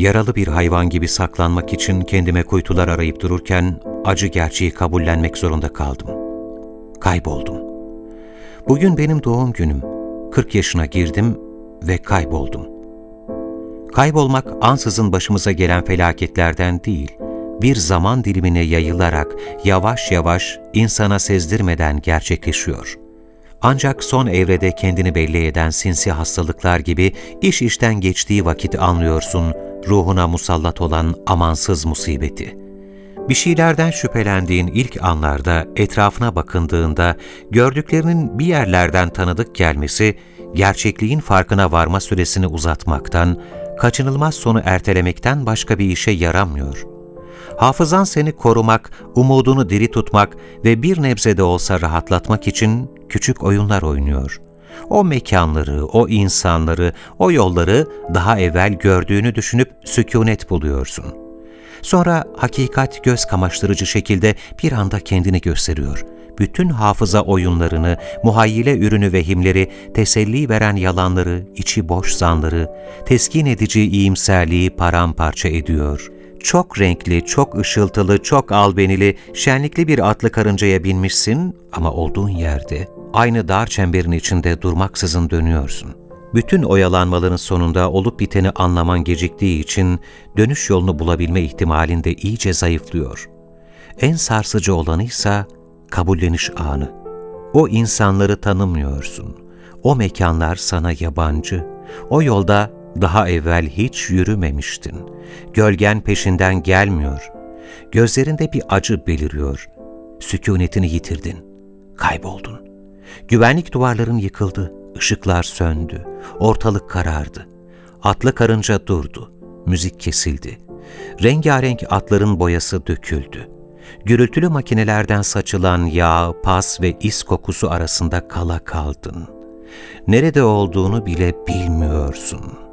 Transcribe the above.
Yaralı bir hayvan gibi saklanmak için kendime kuytular arayıp dururken acı gerçeği kabullenmek zorunda kaldım. Kayboldum. Bugün benim doğum günüm. 40 yaşına girdim ve kayboldum. Kaybolmak ansızın başımıza gelen felaketlerden değil, bir zaman dilimine yayılarak yavaş yavaş insana sezdirmeden gerçekleşiyor. Ancak son evrede kendini belli eden sinsi hastalıklar gibi iş işten geçtiği vakit anlıyorsun ruhuna musallat olan amansız musibeti. Bir şeylerden şüphelendiğin ilk anlarda etrafına bakındığında gördüklerinin bir yerlerden tanıdık gelmesi gerçekliğin farkına varma süresini uzatmaktan, kaçınılmaz sonu ertelemekten başka bir işe yaramıyor. Hafızan seni korumak, umudunu diri tutmak ve bir nebze de olsa rahatlatmak için küçük oyunlar oynuyor. O mekanları, o insanları, o yolları daha evvel gördüğünü düşünüp sükunet buluyorsun. Sonra hakikat göz kamaştırıcı şekilde bir anda kendini gösteriyor. Bütün hafıza oyunlarını, muhayyile ürünü vehimleri, teselli veren yalanları, içi boş zanları, teskin edici iyimserliği paramparça ediyor.'' çok renkli, çok ışıltılı, çok albenili, şenlikli bir atlı karıncaya binmişsin ama olduğun yerde aynı dar çemberin içinde durmaksızın dönüyorsun. Bütün oyalanmaların sonunda olup biteni anlaman geciktiği için dönüş yolunu bulabilme ihtimalin de iyice zayıflıyor. En sarsıcı olanı ise kabulleniş anı. O insanları tanımıyorsun. O mekanlar sana yabancı. O yolda daha evvel hiç yürümemiştin. Gölgen peşinden gelmiyor. Gözlerinde bir acı beliriyor. Sükunetini yitirdin. Kayboldun. Güvenlik duvarların yıkıldı. ışıklar söndü. Ortalık karardı. Atlı karınca durdu. Müzik kesildi. Rengarenk atların boyası döküldü. Gürültülü makinelerden saçılan yağ, pas ve is kokusu arasında kala kaldın. Nerede olduğunu bile bilmiyorsun.''